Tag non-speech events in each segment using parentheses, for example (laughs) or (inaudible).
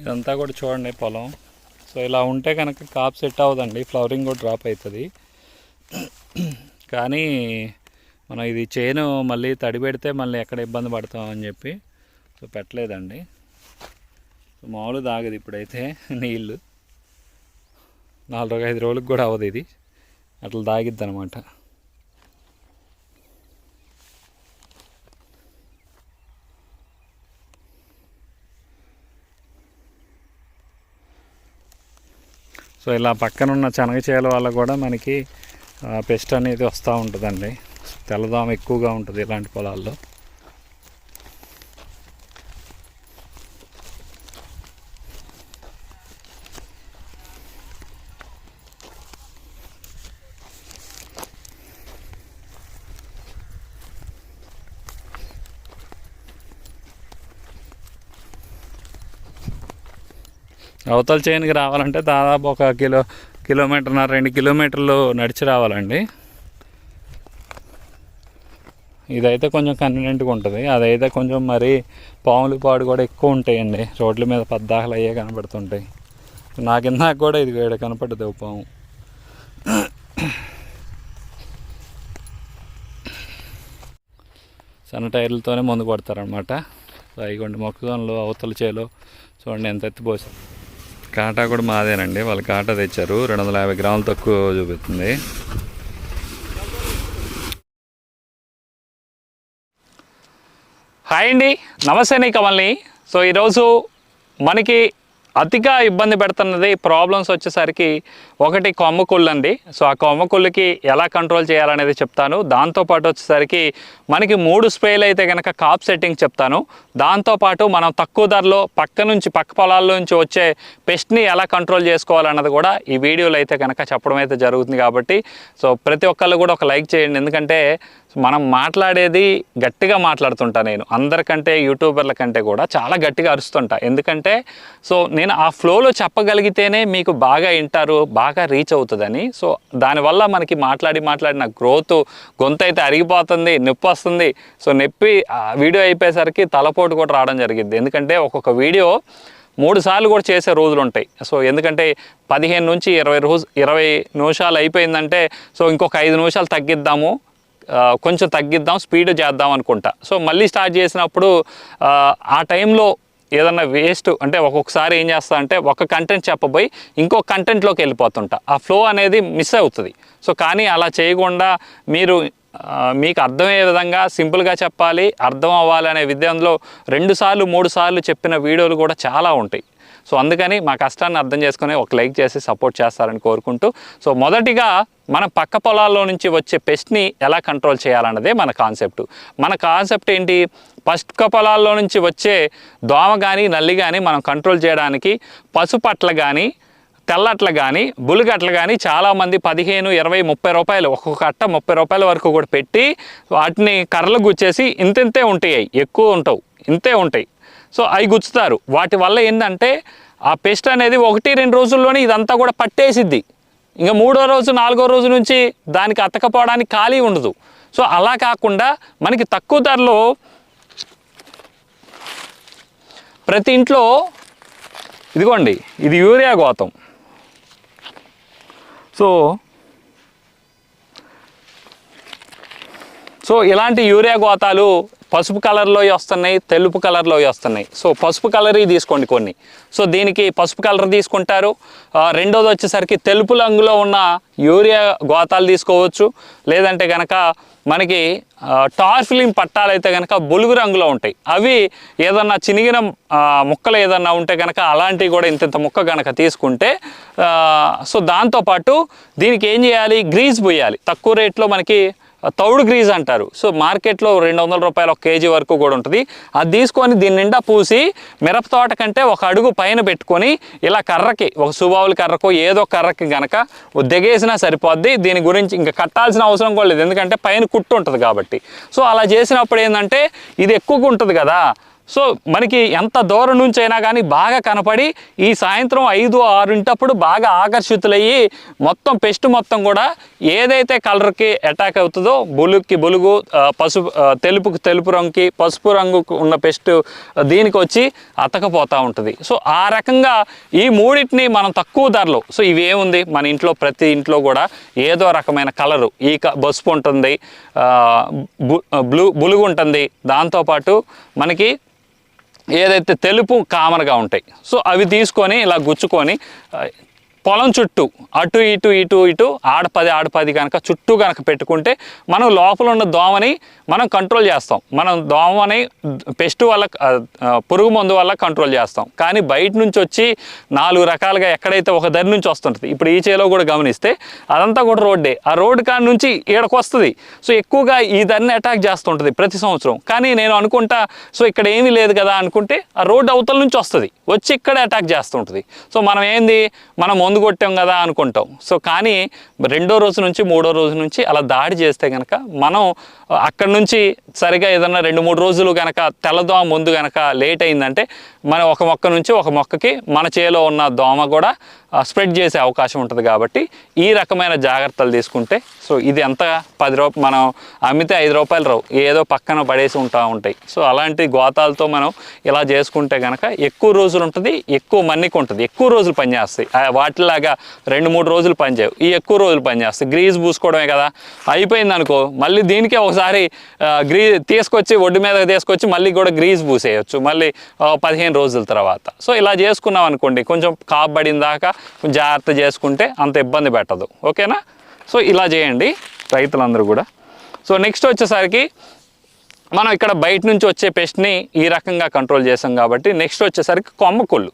ఇదంతా కూడా చూడండి పొలం. సో ఇలా ఉంటే కనుక కాప్ సెట్ అవ్వదండి. ఫ్లవరింగ్ కూడా డ్రాప్ అవుతుంది కానీ మనం ఇది చేను మళ్ళీ తడి పెడితే మళ్ళీ ఎక్కడ ఇబ్బంది పడతామని చెప్పి సో పెట్టలేదండి. సో మామూలు తాగదు ఇప్పుడైతే (laughs) నీళ్ళు. నాలుగు ఐదు రోజులకు కూడా అవ్వదు ఇది. అట్లా తాగిద్ది అనమాట సో ఇలా పక్కన ఉన్న శనగ చేల వల్ల కూడా మనకి పెస్ట్ అనేది వస్తూ ఉంటుందండి. తెల్లదోమ ఎక్కువగా ఉంటుంది ఇలాంటి పొలాల్లో. అవతల చైన్కి రావాలంటే దాదాపు ఒక కిలో కిలోమీటర్న్నర రెండు కిలోమీటర్లు నడిచి రావాలండి. ఇదైతే కొంచెం కన్వీనియంట్గా ఉంటుంది. అదైతే కొంచెం మరి పాములు పాడు కూడా ఎక్కువ ఉంటాయండి. రోడ్ల మీద పద్దాకలు అయ్యే కనబడుతుంటాయి. నాకు ఇందాక కూడా ఇది ఇక్కడ కనపడుతుంది పాము. సన్న టైర్లతోనే ముందు కొడతారనమాట ఇగోండి మొక్కజొన్నలు అవతల చేలో చూడండి ఎంత ఎత్తిపోసాం కాటా కూడా మాదేనండి. వాళ్ళు కాటా తెచ్చారు. రెండు వందల యాభై గ్రాములు తక్కువ చూపిస్తుంది. హాయ్ అండి. నమస్తే అండి కమల్ని. సో ఈరోజు మనకి అతిగా ఇబ్బంది పెడుతున్నది ప్రాబ్లమ్స్ వచ్చేసరికి ఒకటి కొమ్మకుళ్ళు అండి సో ఆ కొమ్మకుళ్ళకి ఎలా కంట్రోల్ చేయాలనేది చెప్తాను. దాంతోపాటు వచ్చేసరికి మనకి మూడు స్ప్రేలు అయితే కనుక కాప్ సెట్టింగ్ చెప్తాను. దాంతోపాటు మనం తక్కువ ధరలో పక్క నుంచి పక్క పొలాల నుంచి వచ్చే పెస్ట్ని ఎలా కంట్రోల్ చేసుకోవాలన్నది కూడా ఈ వీడియోలో అయితే కనుక చెప్పడం అయితే జరుగుతుంది కాబట్టి. సో ప్రతి ఒక్కళ్ళు కూడా ఒక లైక్ చేయండి. ఎందుకంటే మనం మాట్లాడేది గట్టిగా మాట్లాడుతుంటా నేను. అందరికంటే యూట్యూబర్ల కంటే కూడా చాలా గట్టిగా అరుస్తుంటా. ఎందుకంటే సో నేను ఆ ఫ్లోలో చెప్పగలిగితేనే మీకు బాగా వింటారు బాగా రీచ్ అవుతుందని. సో దానివల్ల మనకి మాట్లాడి మాట్లాడిన గ్రోత్ గొంతు అయితే అరిగిపోతుంది నొప్పి వస్తుంది. సో నొప్పి ఆ వీడియో అయిపోయేసరికి తలపోటు కూడా రావడం జరిగింది ఎందుకంటే ఒక్కొక్క వీడియో మూడు సార్లు కూడా చేసే రోజులు ఉంటాయి సో ఎందుకంటే పదిహేను నుంచి ఇరవై రోజు ఇరవై నిమిషాలు అయిపోయిందంటే సో ఇంకొక ఐదు నిమిషాలు తగ్గిద్దాము. కొంచెం తగ్గిద్దాం స్పీడ్ చేద్దాం అనుకుంటా. సో మళ్ళీ స్టార్ట్ చేసినప్పుడు ఆ, టైంలో ఏదన్నా వేస్ట్ అంటే ఒక్కొక్కసారి ఏం చేస్తా అంటే ఒక కంటెంట్ చెప్పబోయి ఇంకో కంటెంట్లోకి వెళ్ళిపోతుంటా. ఆ ఫ్లో అనేది మిస్ అవుతుంది. సో కానీ అలా చేయకుండా మీరు మీకు అర్థమయ్యే విధంగా సింపుల్గా చెప్పాలి అర్థం అవ్వాలి అనే విధంలో రెండు సార్లు మూడు సార్లు చెప్పిన వీడియోలు కూడా చాలా ఉంటాయి. సో అందుకని మా కష్టాన్ని అర్థం చేసుకుని ఒక లైక్ చేసి సపోర్ట్ చేస్తారని కోరుకుంటూ సో మొదటిగా మన పక్క పొలాల్లో నుంచి వచ్చే పెస్ట్ని ఎలా కంట్రోల్ చేయాలన్నదే మన కాన్సెప్ట్. మన కాన్సెప్ట్ ఏంటి? పక్క పొలాల్లో నుంచి వచ్చే దోమ కానీ నల్లి కానీ మనం కంట్రోల్ చేయడానికి పసుపట్ల కానీ తెల్లట్లు కానీ బులుగట్లు కానీ చాలామంది పదిహేను ఇరవై ముప్పై రూపాయలు ఒక్కొక్క అట్ట ముప్పై రూపాయల వరకు కూడా పెట్టి వాటిని కర్రలు గుచ్చేసి ఇంతింతే ఉంటాయి. అవి. ఎక్కువ ఉంటావు. ఇంతే ఉంటాయి. సో అవి గుచ్చుతారు. వాటి వల్ల ఏంటంటే ఆ పెస్ట్ అనేది ఒకటి రెండు రోజుల్లోనే ఇదంతా కూడా పట్టేసిద్ది. ఇంకా మూడో రోజు నాలుగో రోజు నుంచి దానికి అతకపోవడానికి ఖాళీ ఉండదు. సో అలా కాకుండా మనకి తక్కువ ధరలో ప్రతి ఇంట్లో ఇదిగోండి ఇది యూరియా గోతం. సో సో ఇలాంటి యూరియా గోతాలు పసుపు కలర్లో వస్తున్నాయి తెలుపు కలర్లో వస్తున్నాయి. సో పసుపు కలర్ తీసుకోండి కొన్ని. సో దీనికి పసుపు కలర్ తీసుకుంటారు. రెండోది వచ్చేసరికి తెలుపు రంగులో ఉన్న యూరియా గోతాలు తీసుకోవచ్చు. లేదంటే కనుక మనకి ఆ, పట్టాలు అయితే కనుక బులుగు రంగులో ఉంటాయి. అవి ఏదన్నా చినిగిన ముక్కలు ఏదన్నా ఉంటే కనుక అలాంటివి కూడా ఇంత ఇంత ముక్క కనుక తీసుకుంటే సో దాంతోపాటు దీనికి ఏం చేయాలి? గ్రీజ్ పోయాలి. తక్కువ రేట్లో మనకి తౌడు గ్రీజ్ అంటారు. సో మార్కెట్లో రెండు వందల రూపాయలు ఒక కేజీ వరకు కూడా ఉంటుంది. అది తీసుకొని దీని నిండా పూసి మిరప తోట కంటే ఒక అడుగు పైన పెట్టుకొని ఇలా కర్రకి ఒక సుబావుల కర్రకు ఏదో కర్రకి గనక దిగేసినా సరిపోద్ది. దీని గురించి ఇంకా కట్టాల్సిన అవసరం కూడా లేదు. ఎందుకంటే పైన కుట్టు ఉంటుంది కాబట్టి. సో అలా చేసినప్పుడు ఏంటంటే ఇది ఎక్కువగా ఉంటుంది కదా. సో మనకి ఎంత దూరం నుంచి అయినా కానీ బాగా కనపడి ఈ సాయంత్రం ఐదు ఆరుంటప్పుడు బాగా ఆకర్షితులయ్యి మొత్తం పెస్ట్ మొత్తం కూడా ఏదైతే కలర్కి అటాక్ అవుతుందో బులుగుకి బులుగు పసుపు తెలుపుకి తెలుపు రంగుకి పసుపు రంగు ఉన్న పెస్ట్ దీనికి వచ్చి అతకపోతూ ఉంటుంది. సో ఆ రకంగా ఈ మూడింటిని మనం తక్కువ ధరలో సో ఇవేముంది మన ఇంట్లో ప్రతి ఇంట్లో కూడా ఏదో రకమైన కలరు ఈ క- పసుపు ఉంటుంది బ్లూ బులుగు ఉంటుంది. దాంతోపాటు మనకి ఏదైతే తెలుపు కామన్గా ఉంటాయి. సో అవి తీసుకొని ఇలా గుచ్చుకొని పొలం చుట్టూ అటు ఇటు ఇటు ఇటు ఆడపది ఆడపది కనుక చుట్టూ కనుక పెట్టుకుంటే మనం లోపల ఉన్న దోమని మనం కంట్రోల్ చేస్తాం. మనం దోమని పెస్ట్ వల్ల పురుగు మందు వల్ల కంట్రోల్ చేస్తాం. కానీ బయట నుంచి వచ్చి నాలుగు రకాలుగా ఎక్కడైతే ఒక దరి నుంచి వస్తుంటుంది ఇప్పుడు ఈ చేలో కూడా గమనిస్తే అదంతా కూడా రోడ్డే. ఆ రోడ్డు కాడ నుంచి ఈడకు వస్తుంది. సో ఎక్కువగా ఈ దరిని అటాక్ చేస్తుంటుంది ప్రతి సంవత్సరం. కానీ నేను అనుకుంటా సో ఇక్కడ ఏమీ లేదు కదా అనుకుంటే ఆ రోడ్డు అవతల నుంచి వస్తుంది. వచ్చి ఇక్కడ అటాక్ చేస్తుంటుంది. సో మనం ఏంది? మనం మందు కొట్టాం కదా అనుకుంటాం. సో కానీ రెండో రోజు నుంచి మూడో రోజు నుంచి అలా దాడి చేస్తే కనుక మనం అక్కడ నుంచి సరిగా ఏదన్నా రెండు మూడు రోజులు కనుక తెల్లదోమ ముందు కనుక లేట్ అయిందంటే మనం ఒక మొక్క నుంచి ఒక మొక్కకి మన చేలో ఉన్న దోమ కూడా స్ప్రెడ్ చేసే అవకాశం ఉంటుంది కాబట్టి ఈ రకమైన జాగ్రత్తలు తీసుకుంటే సో ఇది ఎంత పది రూపాయలు మనం అమ్మితే ఐదు రూపాయలు రావు. ఏదో పక్కన పడేసి ఉంటా ఉంటాయి. సో అలాంటి గోతాలతో మనం ఇలా చేసుకుంటే కనుక ఎక్కువ రోజులు ఉంటుంది ఎక్కువ మన్నిక ఉంటుంది. ఎక్కువ రోజులు పనిచేస్తాయి. ఆ లాగా రెండు మూడు రోజులు పనిచేయవు. ఈ ఎక్కువ రోజులు పనిచేస్తాయి. గ్రీజ్ పూసుకోవడమే కదా. అయిపోయింది అనుకో మళ్ళీ దీనికే ఒకసారి గ్రీ తీసుకొచ్చి ఒడ్డు మీద తీసుకొచ్చి మళ్ళీ కూడా గ్రీజ్ పూసేయచ్చు. మళ్ళీ పదిహేను రోజుల తర్వాత. సో ఇలా చేసుకున్నాం అనుకోండి కొంచెం కాపబడిన దాకా జాగ్రత్త చేసుకుంటే అంత ఇబ్బంది పెట్టదు. ఓకేనా? సో ఇలా చేయండి రైతులందరూ కూడా. సో నెక్స్ట్ వచ్చేసరికి మనం ఇక్కడ బయట నుంచి వచ్చే పెస్ట్ని ఈ రకంగా కంట్రోల్ చేసాం కాబట్టి నెక్స్ట్ వచ్చేసరికి కొమ్మకుళ్ళు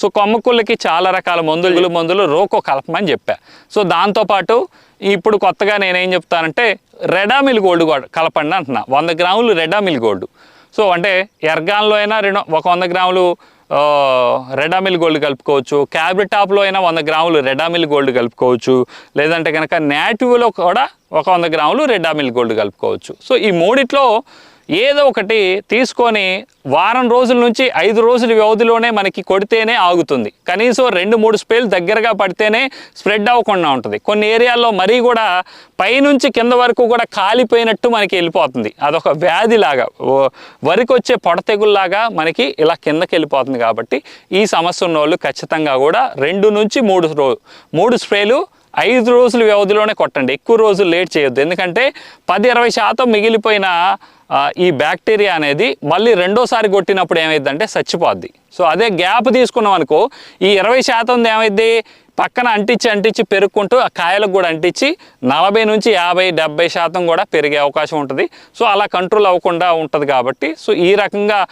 సో కొమ్మకుళ్ళకి చాలా రకాల మందులు మందులు రోకో కలపమని చెప్పా. సో దాంతోపాటు ఇప్పుడు కొత్తగా నేనేం చెప్తానంటే రెడామిల్ గోల్డ్ కలపండి అంటున్నా. వంద గ్రాములు రెడామిల్ గోల్డ్. సో అంటే ఎర్గాన్లో అయినా రెండు ఒక వంద గ్రాములు రెడామిల్ గోల్డ్ కలుపుకోవచ్చు. క్యాబ్రిటాప్లో అయినా వంద గ్రాములు రెడామిల్ గోల్డ్ కలుపుకోవచ్చు. లేదంటే కనుక నాటివ్లో కూడా ఒక వంద గ్రాములు రెడామిల్ గోల్డ్ కలుపుకోవచ్చు. సో ఈ మూడిట్లో ఏదో ఒకటి తీసుకొని వారం రోజుల నుంచి ఐదు రోజుల వ్యవధిలోనే మనకి కొడితేనే ఆగుతుంది. కనీసం రెండు మూడు స్ప్రేలు దగ్గరగా పడితేనే స్ప్రెడ్ అవ్వకుండా ఉంటుంది. కొన్ని ఏరియాల్లో మరీ కూడా పైనుంచి కింద వరకు కూడా కాలిపోయినట్టు మనకి వెళ్ళిపోతుంది. అదొక వ్యాధిలాగా ఓ- వరికి వచ్చే పొడ తెగుల్లాగా మనకి ఇలా కిందకి వెళ్ళిపోతుంది కాబట్టి ఈ సమస్య ఉన్న వాళ్ళు ఖచ్చితంగా కూడా రెండు నుంచి మూడు రో మూడు స్ప్రేలు ఐదు రోజుల వ్యవధిలోనే కొట్టండి. ఎక్కువ రోజులు లేట్ చేయొద్దు. ఎందుకంటే పది ఇరవై శాతం మిగిలిపోయిన ఈ బ్యాక్టీరియా అనేది మళ్ళీ రెండోసారి కొట్టినప్పుడు ఏమైందంటే చచ్చిపోద్ది. సో అదే గ్యాప్ తీసుకున్నాం అనుకో ఈ ఇరవై శాతం ఏమైంది? పక్కన అంటించి అంటించి పెరుక్కుంటూ ఆ కాయలకు కూడా అంటించి నలభై నుంచి యాభై డెబ్బై శాతం కూడా పెరిగే అవకాశం ఉంటుంది. సో అలా కంట్రోల్ అవ్వకుండా ఉంటుంది కాబట్టి సో ఈ రకంగా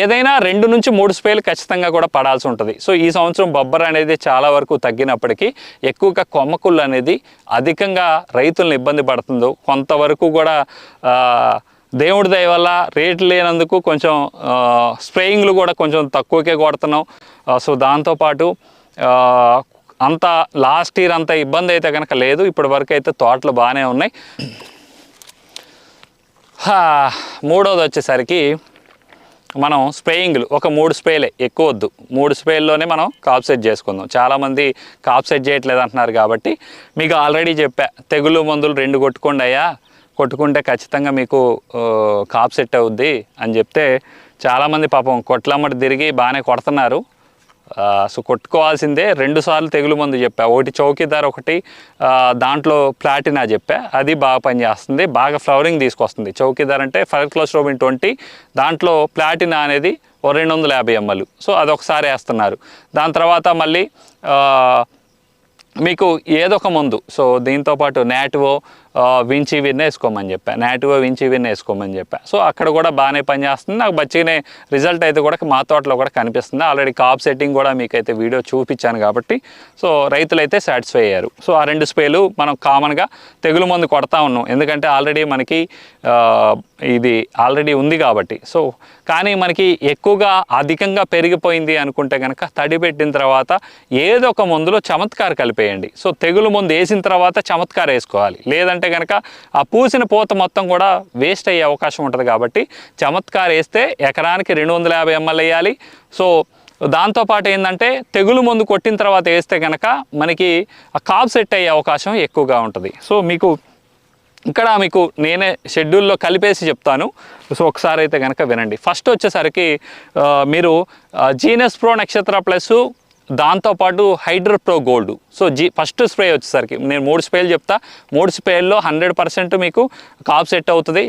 ఏదైనా రెండు నుంచి మూడు స్ప్రేలు ఖచ్చితంగా కూడా పడాల్సి ఉంటుంది. సో ఈ సంవత్సరం బొబ్బర్ అనేది చాలా వరకు తగ్గినప్పటికీ ఎక్కువగా కొమ్మకుళ్ళు అనేది అధికంగా రైతులను ఇబ్బంది పడుతుందో కొంతవరకు కూడా దేవుడి దయ వల్ల రేట్లు లేనందుకు కొంచెం స్ప్రేయింగ్లు కూడా కొంచెం తక్కువకే కొడుతున్నాం. సో దాంతోపాటు అంత లాస్ట్ ఇయర్ అంత ఇబ్బంది అయితే కనుక లేదు. ఇప్పటి వరకు అయితే తోటలు బాగానే ఉన్నాయి. మూడోది వచ్చేసరికి మనం స్ప్రేయింగ్లు ఒక మూడు స్ప్రేలే ఎక్కువ వద్దు. మూడు స్ప్రేల్లోనే మనం కాప్ సెట్ చేసుకుందాం. చాలామంది కాప్ సెట్ చేయట్లేదు అంటున్నారు కాబట్టి మీకు ఆల్రెడీ చెప్పా తెగులు మందులు రెండు కొట్టుకోండి అయ్యా కొట్టుకుంటే ఖచ్చితంగా మీకు కాప్ సెట్ అవుద్ది అని చెప్తే చాలామంది పాపం కొట్లమ్మటి తిరిగి బాగానే కొడుతున్నారు. సో కొట్టుకోవాల్సిందే రెండుసార్లు తెగులు మందు చెప్పా. ఒకటి చౌకీదార్ ఒకటి దాంట్లో ప్లాటినా చెప్పా. అది బాగా పనిచేస్తుంది. బాగా ఫ్లవరింగ్ తీసుకొస్తుంది. చౌకీదార్ అంటే ఫైర్క్లోస్ట్రోబిన్ ట్వంటీ దాంట్లో ప్లాటినా అనేది ఓ రెండు వందల యాభై ఎంఎల్. సో అదొకసారి వేస్తున్నారు. దాని తర్వాత మళ్ళీ మీకు ఏదో ఒక మందు సో దీంతో పాటు నాటివో వించి విన్న వేసుకోమని చెప్పా. నాటివో వించి విన్న వేసుకోమని చెప్పా. సో అక్కడ కూడా బాగానే పనిచేస్తుంది. నాకు బచ్చిగానే రిజల్ట్ అయితే కూడా మా తోటలో కూడా కనిపిస్తుంది. ఆల్రెడీ కాప్ సెట్టింగ్ కూడా మీకు అయితే వీడియో చూపించాను కాబట్టి. సో రైతులు అయితే సాటిస్ఫై అయ్యారు. సో ఆ రెండు స్ప్రేలు మనం కామన్గా తెగులు మందు కొడతా ఉన్నాం. ఎందుకంటే ఆల్రెడీ మనకి ఇది ఆల్రెడీ ఉంది కాబట్టి. సో కానీ మనకి ఎక్కువగా అధికంగా పెరిగిపోయింది అనుకుంటే కనుక తడి పెట్టిన తర్వాత ఏదో ఒక మందులో చమత్కార్ కలిపేయండి. సో తెగులు మందు వేసిన తర్వాత చమత్కార్ వేసుకోవాలి. లేదంటే లేదంటే కనుక ఆ పూసిన పూత మొత్తం కూడా వేస్ట్ అయ్యే అవకాశం ఉంటుంది కాబట్టి చమత్కార్ వేస్తే ఎకరానికి రెండు వందల యాభై ఎంఎల్ వేయాలి. సో దాంతోపాటు ఏంటంటే తెగులు మందు కొట్టిన తర్వాత వేస్తే కనుక మనకి ఆ కాప్ సెట్ అయ్యే అవకాశం ఎక్కువగా ఉంటుంది. సో మీకు ఇక్కడ మీకు నేనే షెడ్యూల్లో కలిపేసి చెప్తాను. సో ఒకసారి అయితే కనుక వినండి. ఫస్ట్ వచ్చేసరికి మీరు జీనస్ ప్రో నక్షత్ర ప్లస్ దాంతోపాటు hydro pro gold. So G first spray వచ్చేసరికి నేను మూడు స్ప్రేలు చెప్తా. మూడు స్ప్రేల్లో హండ్రెడ్ పర్సెంట్ మీకు కాప్ సెట్ అవుతుంది.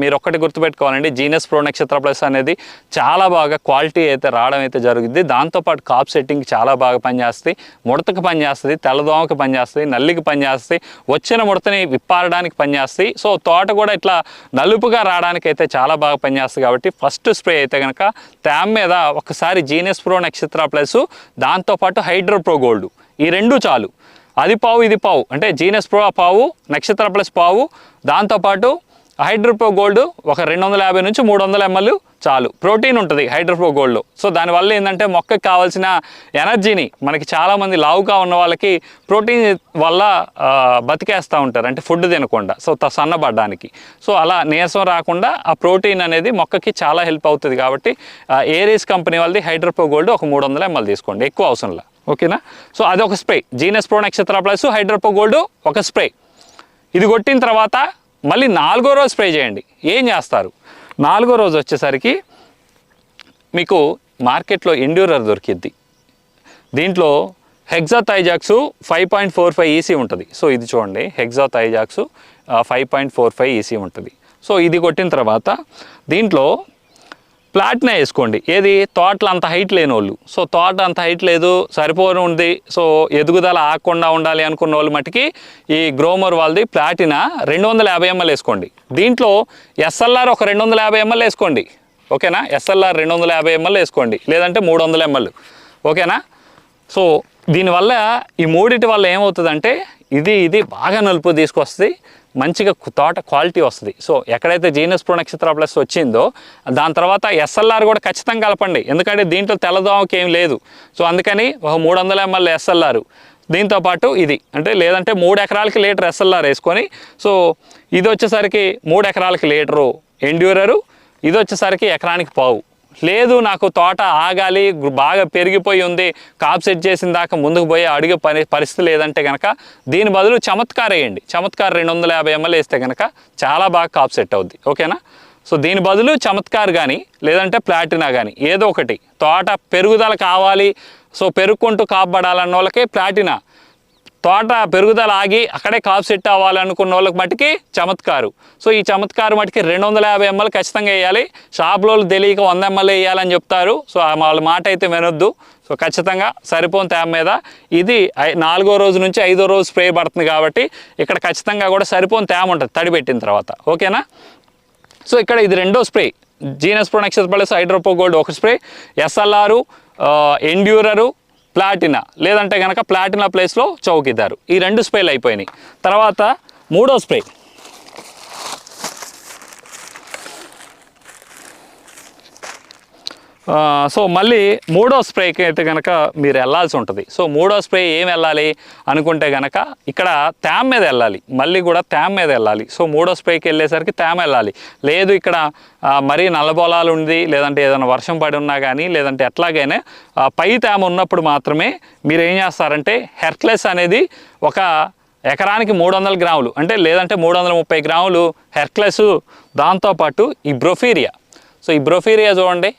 మీరు ఒక్కటి గుర్తుపెట్టుకోవాలండి. జీనస్ ప్రో నక్షత్ర ప్లస్ అనేది చాలా బాగా క్వాలిటీ అయితే రావడం అయితే జరుగుద్ది. దాంతోపాటు కాప్ సెట్టింగ్ చాలా బాగా పనిచేస్తుంది. ముడతకు పనిచేస్తుంది. తెల్లదోమకు పనిచేస్తుంది. నల్లికి పనిచేస్తుంది. వచ్చిన ముడతని విప్పారడానికి పనిచేస్తుంది. సో తోట కూడా ఇట్లా నలుపుగా రావడానికి అయితే చాలా బాగా పనిచేస్తుంది కాబట్టి ఫస్ట్ స్ప్రే అయితే కనుక ట్యామ్ మీద ఒకసారి జీనస్ ప్రో నక్షత్ర ప్లస్ దాంతోపాటు హైడ్రోప్రో గోల్డ్. ఈ రెండు చాలు. అది పావు ఇది పావు. అంటే జీనస్ ప్రో పావు నక్షత్ర ప్లస్ పావు. దాంతోపాటు హైడ్రోపో గోల్డ్ ఒక రెండు వందల యాభై నుంచి మూడు వందల ఎంఎల్ చాలు. ప్రోటీన్ ఉంటుంది హైడ్రోపో గోల్డ్లో సో దానివల్ల ఏంటంటే మొక్కకి కావాల్సిన ఎనర్జీని మనకి చాలామంది లావుగా ఉన్న వాళ్ళకి ప్రోటీన్ వల్ల బతికేస్తూ ఉంటారు. అంటే ఫుడ్ తినకుండా. సో త- సన్నబడ్డానికి. సో అలా నీరసం రాకుండా ఆ ప్రోటీన్ అనేది మొక్కకి చాలా హెల్ప్ అవుతుంది కాబట్టి ఏరీస్ కంపెనీ వాళ్ళది హైడ్రోపో గోల్డ్ ఒక మూడు వందల ఎంఎల్ తీసుకోండి. ఎక్కువ అవసరంలా ఓకేనా? సో అది ఒక spray. Genus Pro Nakshatra Plus Hydro Pro Gold ఒక స్ప్రే. ఇది కొట్టిన తర్వాత మళ్ళీ నాలుగో రోజు స్ప్రే చేయండి. ఏం చేస్తారు? నాలుగో రోజు వచ్చేసరికి మీకు మార్కెట్లో ఎండ్యూరర్ దొరికిద్ది. దీంట్లో hexythiazox five point four five EC ఉంటుంది. సో ఇది చూడండి hexythiazox five point four five EC ఉంటుంది. సో ఇది కొట్టిన తర్వాత దీంట్లో ప్లాట్నే వేసుకోండి. ఏది? తోటలు అంత హైట్ లేని వాళ్ళు సో తోట అంత హైట్ లేదు సరిపోని ఉంది. సో ఎదుగుదల ఆగకుండా ఉండాలి అనుకున్న వాళ్ళు మటుకి ఈ గ్రోమర్ వాళ్ళది ప్లాటినా రెండు వందల యాభై ఎంఎల్ వేసుకోండి. దీంట్లో ఎస్ఎల్ఆర్ ఒక రెండు వందల యాభై ఎంఎల్ వేసుకోండి. ఓకేనా? ఎస్ఎల్ఆర్ రెండు వందల యాభై ఎంఎల్ వేసుకోండి. లేదంటే మూడు వందల ఎంఎల్. ఓకేనా? సో దీనివల్ల ఈ మూడిటి వల్ల ఏమవుతుందంటే ఇది ఇది బాగా నలుపు తీసుకొస్తుంది. మంచిగా తోట క్వాలిటీ వస్తుంది. సో ఎక్కడైతే జీనస్ ప్రో నక్షత్ర ప్లస్ వచ్చిందో దాని తర్వాత ఎస్ఎల్ఆర్ కూడా ఖచ్చితంగా కలపండి. ఎందుకంటే దీంట్లో తెల్లదోమకి ఏం లేదు. సో అందుకని ఒక మూడు వందల ఎంఎల్ ఎస్ఎల్ఆర్. దీంతో పాటు ఇది. అంటే లేదంటే మూడు ఎకరాలకి లీటర్ ఎస్ఎల్ఆర్ వేసుకొని సో ఇది వచ్చేసరికి మూడు ఎకరాలకి లీటరు ఎండ్యూరరు ఇది వచ్చేసరికి ఎకరానికి పావు. లేదు నాకు తోట ఆగాలి బాగా పెరిగిపోయి ఉంది కాప్ సెట్ చేసిన దాకా ముందుకు పోయి అడిగే పని పరిస్థితి లేదంటే కనుక దీని బదులు చమత్కార్ వేయండి. చమత్కార్ రెండు వందల యాభై ఎంఎల్ వేస్తే కనుక చాలా బాగా కాప్ సెట్ అవుద్ది. ఓకేనా? సో దీని బదులు చమత్కార్ కానీ లేదంటే ప్లాటినా కానీ ఏదో ఒకటి. తోట పెరుగుదల కావాలి సో పెరుగుకుంటూ కాపాడాలన్న వాళ్ళకి ప్లాటినా. తోట పెరుగుదల ఆగి అక్కడే కాపు సెట్ అవ్వాలనుకున్న వాళ్ళకి మటుకి చమత్కారు. సో ఈ చమత్కారు మటుకి రెండు వందల యాభై ఎంఎల్ ఖచ్చితంగా వేయాలి. షాప్లో తెలియక వంద ఎంఎల్ వేయాలని చెప్తారు. సో ఆ వాళ్ళ మాట అయితే వినొద్దు. సో ఖచ్చితంగా సరిపోని తేమ మీద. ఇది ఐ- నాలుగో రోజు నుంచి ఐదో రోజు స్ప్రే పడుతుంది కాబట్టి ఇక్కడ ఖచ్చితంగా కూడా సరిపోని తేమ ఉంటుంది తడి పెట్టిన తర్వాత. ఓకేనా? సో ఇక్కడ ఇది రెండో spray. Genus Pro Nakshatra Plus Hydro Pro Gold ఒక స్ప్రే. ఎస్ఎల్ఆర్ ఎండ్యూరరు ప్లాటినా లేదంటే కనుక ప్లాటినా ప్లేస్లో చౌకిద్దారు ఈ రెండు స్ప్రేలు అయిపోయినాయి. తర్వాత మూడో స్ప్రే. సో మళ్ళీ మూడో స్ప్రేకి అయితే కనుక మీరు వెళ్ళాల్సి ఉంటుంది. సో మూడో స్ప్రే ఏం వెళ్ళాలి అనుకుంటే కనుక ఇక్కడ తేమ మీద వెళ్ళాలి. మళ్ళీ కూడా తేమ మీద వెళ్ళాలి. సో మూడో స్ప్రేకి వెళ్ళేసరికి తేమ వెళ్ళాలి. లేదు ఇక్కడ మరీ నల్లబొలాలు ఉంది లేదంటే ఏదైనా వర్షం పడి ఉన్నా కానీ లేదంటే ఎట్లాగైనా పై తేమ ఉన్నప్పుడు మాత్రమే మీరు ఏం చేస్తారంటే హెర్క్లెస్ అనేది ఒక ఎకరానికి మూడు వందల గ్రాములు అంటే లేదంటే మూడు వందల ముప్పై గ్రాములు హెర్క్లెస్ దాంతోపాటు ఈ బ్రొఫీరియా. సో ఈ బ్రొఫీరియా చూడండి.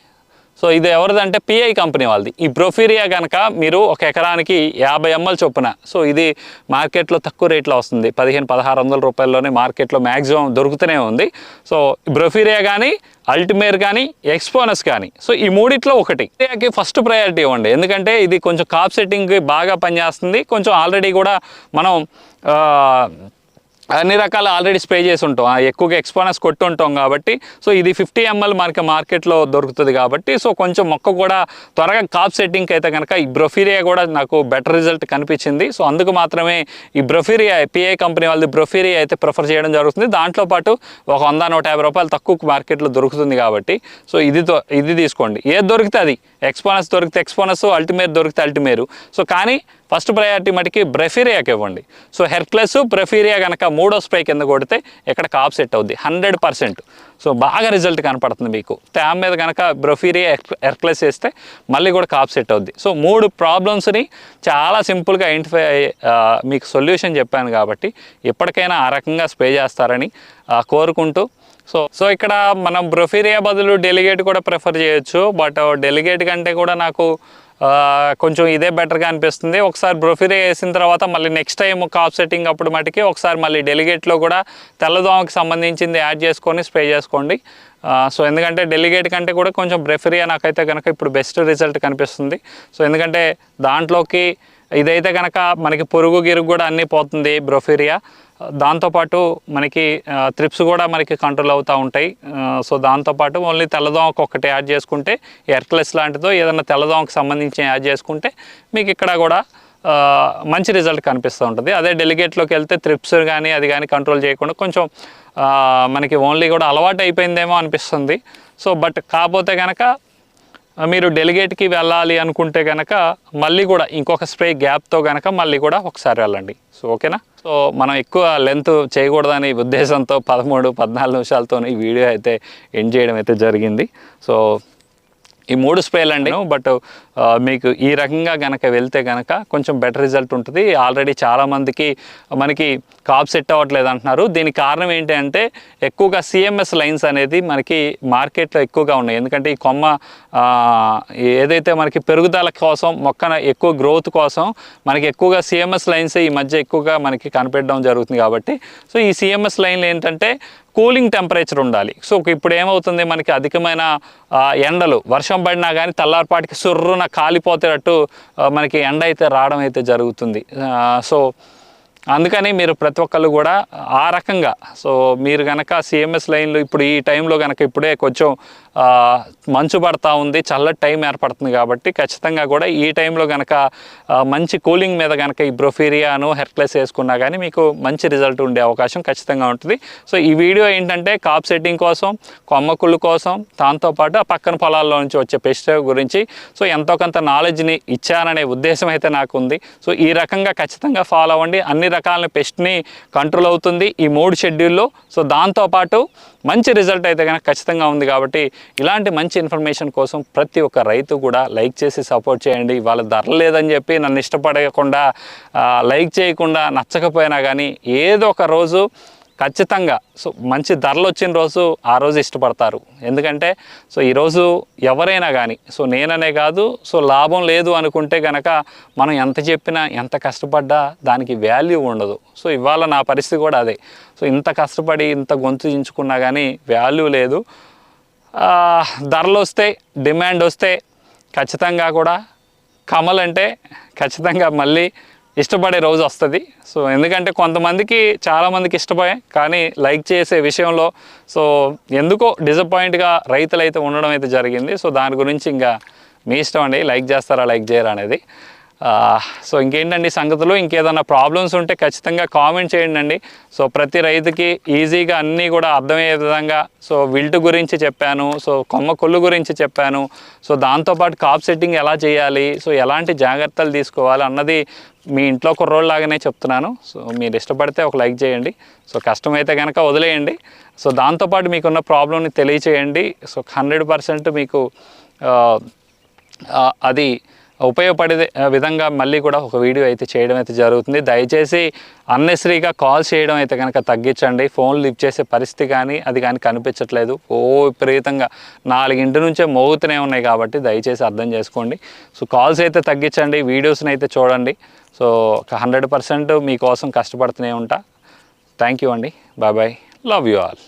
సో ఇది ఎవరిదంటే పిఐ కంపెనీ వాళ్ళది. ఈ బ్రోఫీరియా కనుక మీరు ఒక ఎకరానికి యాభై ఎంఎల్ చొప్పున సో ఇది మార్కెట్లో తక్కువ రేట్లో వస్తుంది. పదిహేను పదహారు వందల రూపాయల్లోనే మార్కెట్లో మ్యాక్సిమం దొరుకుతూనే ఉంది. సో బ్రోఫీరియా కానీ అల్టిమేర్ కానీ ఎక్స్పోనస్ కానీ సో ఈ మూడిట్లో ఒకటి. ఏరియాకి ఫస్ట్ ప్రయారిటీ ఇవ్వండి. ఎందుకంటే ఇది కొంచెం కాప్ సెట్టింగ్కి బాగా పనిచేస్తుంది. కొంచెం ఆల్రెడీ కూడా మనం అన్ని రకాల ఆల్రెడీ స్ప్రే చేసి ఉంటాం. ఎక్కువగా ఎక్స్పోనస్ కొట్టి ఉంటాం కాబట్టి సో ఇది ఫిఫ్టీ ఎంఎల్ మనకి మార్కెట్లో దొరుకుతుంది కాబట్టి సో కొంచెం మొక్క కూడా త్వరగా కాప్ సెట్టింగ్కి అయితే కనుక ఈ బ్రొఫీరియా కూడా నాకు బెటర్ రిజల్ట్ కనిపించింది. సో అందుకు మాత్రమే ఈ బ్రొఫీరియా పిఐ కంపెనీ వాళ్ళది బ్రొఫీరియా అయితే ప్రిఫర్ చేయడం జరుగుతుంది. దాంట్లో పాటు ఒక వంద నూట యాభై రూపాయలు తక్కువ మార్కెట్లో దొరుకుతుంది కాబట్టి సో ఇది తో- ఇది తీసుకోండి. ఏది దొరికితే అది. ఎక్స్పోనస్ దొరికితే ఎక్స్పోనస్ అల్టిమేర్ దొరికితే అల్టిమేరు సో కానీ ఫస్ట్ ప్రయారిటీ మటుకి బ్రెఫీరియాకి ఇవ్వండి. సో హెర్క్లెస్ బ్రెఫీరియా కనుక మూడో స్ప్రే కింద కొడితే ఇక్కడ కాప్ సెట్ అవుద్ది. హండ్రెడ్ పర్సెంట్ సో బాగా రిజల్ట్ కనపడుతుంది మీకు. ట్యామ్ మీద కనుక బ్రొఫీరియా ఎర్క్లెస్ వేస్తే మళ్ళీ కూడా కాప్ సెట్ అవుద్ది. సో మూడు ప్రాబ్లమ్స్ని చాలా సింపుల్గా ఐడెంటిఫై మీకు సొల్యూషన్ చెప్పాను కాబట్టి ఎప్పటికైనా ఆ రకంగా స్ప్రే చేస్తారని కోరుకుంటూ. సో సో ఇక్కడ మనం బ్రొఫీరియా బదులు డెలిగేట్ కూడా ప్రిఫర్ చేయొచ్చు. బట్ డెలిగేట్ కంటే కూడా నాకు కొంచెం ఇదే బెటర్గా అనిపిస్తుంది. ఒకసారి బ్రొఫీరియా వేసిన తర్వాత మళ్ళీ నెక్స్ట్ టైం కాప్ సెట్టింగ్ అప్పుడు మటుకి ఒకసారి మళ్ళీ డెలిగేట్లో కూడా తెల్లదోమకి సంబంధించింది యాడ్ చేసుకొని స్ప్రే చేసుకోండి. సో ఎందుకంటే డెలిగేట్ కంటే కూడా కొంచెం బ్రెఫిరియా నాకైతే కనుక ఇప్పుడు బెస్ట్ రిజల్ట్ కనిపిస్తుంది. సో ఎందుకంటే దాంట్లోకి ఇదైతే కనుక మనకి పురుగు గిరుగు కూడా అన్నీ పోతుంది బ్రొఫీరియా. దాంతోపాటు మనకి త్రిప్స్ కూడా మనకి కంట్రోల్ అవుతూ ఉంటాయి. సో దాంతోపాటు ఓన్లీ తెల్లదోమకు ఒకటి యాడ్ చేసుకుంటే ఎర్క్లెస్ లాంటిదో ఏదైనా తెల్లదోమకు సంబంధించి యాడ్ చేసుకుంటే మీకు ఇక్కడ కూడా మంచి రిజల్ట్ కనిపిస్తూ ఉంటుంది. అదే డెలిగేట్లోకి వెళ్తే త్రిప్స్ కానీ అది కానీ కంట్రోల్ చేయకుండా కొంచెం మనకి ఓన్లీ కూడా అలవాటు అయిపోయిందేమో అనిపిస్తుంది. సో బట్ కాకపోతే కనుక మీరు డెలిగేట్కి వెళ్ళాలి అనుకుంటే కనుక మళ్ళీ కూడా ఇంకొక స్ప్రే గ్యాప్తో కనుక మళ్ళీ కూడా ఒకసారి వెళ్ళండి. సో ఓకేనా? సో మనం ఎక్కువ లెంత్ చేయకూడదని ఉద్దేశంతో పదమూడు పద్నాలుగు నిమిషాలతో ఈ వీడియో అయితే ఎండ్ చేయడం అయితే జరిగింది. సో ఈ మూడు స్ప్రేలు అండి బట్ మీకు ఈ రకంగా కనుక వెళ్తే కనుక కొంచెం బెటర్ రిజల్ట్ ఉంటుంది. ఆల్రెడీ చాలామందికి మనకి కాప్ సెట్ అవ్వట్లేదు అంటున్నారు. దీనికి కారణం ఏంటంటే ఎక్కువగా సిఎంఎస్ లైన్స్ అనేది మనకి మార్కెట్లో ఎక్కువగా ఉన్నాయి. ఎందుకంటే ఈ కొమ్మ ఏదైతే మనకి పెరుగుదల కోసం మొక్కన ఎక్కువ గ్రోత్ కోసం మనకి ఎక్కువగా సిఎంఎస్ లైన్స్ ఈ మధ్య ఎక్కువగా మనకి కనిపెట్టడం జరుగుతుంది కాబట్టి. సో ఈ సిఎంఎస్ లైన్లు ఏంటంటే కూలింగ్ టెంపరేచర్ ఉండాలి. సో ఇప్పుడు ఏమవుతుంది? మనకి అధికమైన ఎండలు వర్షం పడినా కానీ తెల్లారిపాటికి సుర్రున కాలిపోతేటట్టు మనకి ఎండ అయితే రావడం అయితే జరుగుతుంది. సో అందుకని మీరు ప్రతి ఒక్కళ్ళు కూడా ఆ రకంగా సో మీరు కనుక సిఎంఎస్ లైన్లు ఇప్పుడు ఈ టైంలో కనుక ఇప్పుడే కొంచెం మంచు పడతా ఉంది చల్లటి టైం ఏర్పడుతుంది కాబట్టి ఖచ్చితంగా కూడా ఈ టైంలో కనుక మంచి కూలింగ్ మీద కనుక ఈ బ్రొఫీరియాను హెర్క్లెస్ వేసుకున్నా కానీ మీకు మంచి రిజల్ట్ ఉండే అవకాశం ఖచ్చితంగా ఉంటుంది. సో ఈ వీడియో ఏంటంటే కాప్ సెట్టింగ్ కోసం కొమ్మకుళ్ళు కోసం దాంతోపాటు ఆ పక్కన పొలాల్లో నుంచి వచ్చే పెస్ట్ గురించి. సో ఎంతో కొంత నాలెడ్జ్ని ఇచ్చాననే ఉద్దేశం అయితే నాకు ఉంది. సో ఈ రకంగా ఖచ్చితంగా ఫాలో అవ్వండి. అన్ని రకాల పెస్ట్ని కంట్రోల్ అవుతుంది ఈ మూడు షెడ్యూల్లో సో దాంతోపాటు మంచి రిజల్ట్ అయితే కనుక ఖచ్చితంగా ఉంది కాబట్టి ఇలాంటి మంచి ఇన్ఫర్మేషన్ కోసం ప్రతి ఒక్క రైతు కూడా లైక్ చేసి సపోర్ట్ చేయండి. వాళ్ళ ధర లేదని చెప్పి నన్ను ఇష్టపడకుండా లైక్ చేయకుండా నచ్చకపోయినా కానీ ఏదో ఒక రోజు ఖచ్చితంగా సో మంచి ధరలు వచ్చిన రోజు ఆ రోజు ఇష్టపడతారు. ఎందుకంటే సో ఈరోజు ఎవరైనా కానీ సో నేననే కాదు సో లాభం లేదు అనుకుంటే కనుక మనం ఎంత చెప్పినా ఎంత కష్టపడ్డా దానికి వాల్యూ ఉండదు. సో ఇవాళ నా పరిస్థితి కూడా అదే. సో ఇంత కష్టపడి ఇంత గొంతు దించుకున్నా కానీ వాల్యూ లేదు. ధరలు వస్తే డిమాండ్ వస్తే ఖచ్చితంగా కూడా కమల్ అంటే ఖచ్చితంగా మళ్ళీ ఇష్టపడే రోజు వస్తుంది. సో ఎందుకంటే కొంతమందికి చాలామందికి ఇష్టపడే కానీ లైక్ చేసే విషయంలో సో ఎందుకో డిసప్పాయింట్గా రైతులు అయితే ఉండడం అయితే జరిగింది. సో దాని గురించి ఇంకా మీ ఇష్టం అండి. లైక్ చేస్తారా లైక్ చేయరా అనేది. సో ఇంకేంటండి సంగతులు? ఇంకేదైనా ప్రాబ్లమ్స్ ఉంటే ఖచ్చితంగా కామెంట్ చేయండి అండి సో ప్రతి రైతుకి ఈజీగా అన్నీ కూడా అర్థమయ్యే విధంగా సో విల్ట్ గురించి చెప్పాను సో కొమ్మ కొల్లు గురించి చెప్పాను సో దాంతోపాటు కాప్ సెట్టింగ్ ఎలా చేయాలి సో ఎలాంటి జాగ్రత్తలు తీసుకోవాలి అన్నది మీ ఇంట్లో కుర్రోళ్ళలాగానే చెప్తున్నాను. సో మీరు ఇష్టపడితే ఒక లైక్ చేయండి. సో కష్టమైతే కనుక వదిలేయండి. సో దాంతోపాటు మీకున్న ప్రాబ్లమ్ని తెలియచేయండి. సో హండ్రెడ్ పర్సెంట్ మీకు అది ఉపయోగపడే విధంగా మళ్ళీ కూడా ఒక వీడియో అయితే చేయడం అయితే జరుగుతుంది. దయచేసి అన్నెసరీగా కాల్ చేయడం అయితే కనుక తగ్గించండి. ఫోన్ లిఫ్ట్ చేసే పరిస్థితి కానీ అది కానీ కనిపించట్లేదు. ఓ విపరీతంగా నాలుగింటి నుంచే మోగుతూనే ఉన్నాయి కాబట్టి దయచేసి అర్థం చేసుకోండి. సో కాల్స్ అయితే తగ్గించండి వీడియోస్ని అయితే చూడండి. సో ఒక హండ్రెడ్ పర్సెంట్ మీకోసం కష్టపడుతూనే ఉంటా. థ్యాంక్ యూ అండి. Bye bye. Love you all.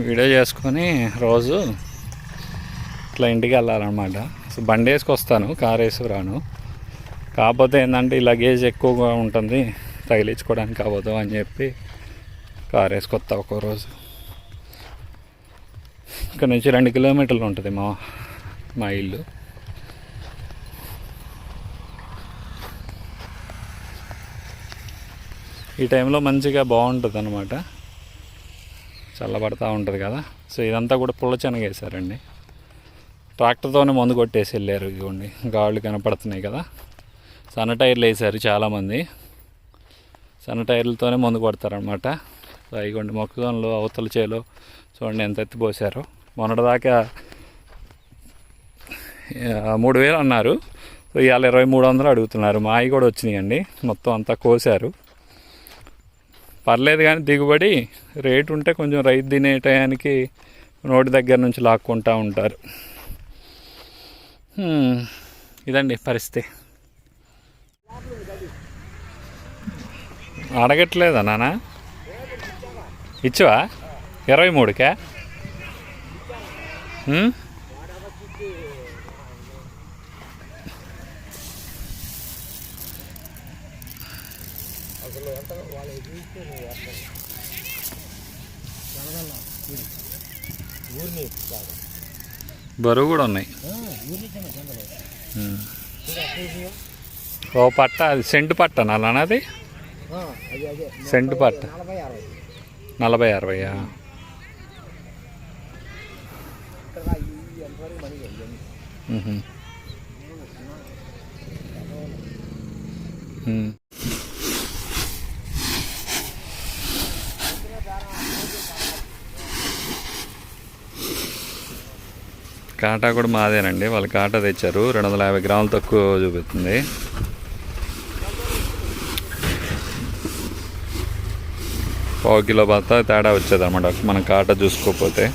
Video చేసుకొని రోజు ఇట్లా ఇంటికి వెళ్ళాలన్నమాట. సో బండి వేసుకొస్తాను కార్ వేసుకు రాను కాకపోతే ఏంటంటే ఈ లగేజ్ ఎక్కువగా ఉంటుంది తగిలించుకోవడానికి అవ్వదు అని చెప్పి కార్ వేసుకొస్తా ఒక్కో రోజు. ఇక్కడ నుంచి రెండు కిలోమీటర్లు ఉంటుంది మా మా ఇల్లు. ఈ టైంలో మంచిగా బాగుంటుంది అనమాట చల్లబడతా ఉంటుంది కదా. సో ఇదంతా కూడా పుల్ల శనగ వేసారండి. ట్రాక్టర్తోనే మందు కొట్టేసి వెళ్ళారు ఇదిగోండి. గాళ్ళు కనపడుతున్నాయి కదా. సన్న టైర్లు వేసారు చాలామంది. సన్న టైర్లతోనే మందు కొడతారనమాట సో ఇదిగోండి మొక్కజొన్నలు అవతల చేలో చూడండి ఎంత ఎత్తిపోసారు మొన్నటిదాకా మూడు వేలు అన్నారు. సో ఇవాళ ఇరవై మూడు వందలు అడుగుతున్నారు. మావి కూడా వచ్చినాయండి. మొత్తం అంతా కోసారు. పర్లేదు కానీ దిగుబడి రేటు ఉంటే కొంచెం రైతు తినే టయానికి నోటి దగ్గర నుంచి లాక్కుంటూ ఉంటారు. ఇదండి పరిస్థితి. అడగట్లేదా నాన్న ఇచ్చవా? ఇరవై మూడుకా? బరువు కూడా ఉన్నాయి. ఓ పట్ట అది సెంటు పట్ట నల్లనది సెంటు పట్ట. నలభై అరవై అరవయా కాటా కూడా మాదేనండి. వాళ్ళు కాటా తెచ్చారు. రెండు వందల యాభై గ్రాములు తక్కువ చూపిస్తుంది. పావు కిలో బత్త తేడా వచ్చేది అనమాట మనం కాటా చూసుకోకపోతే.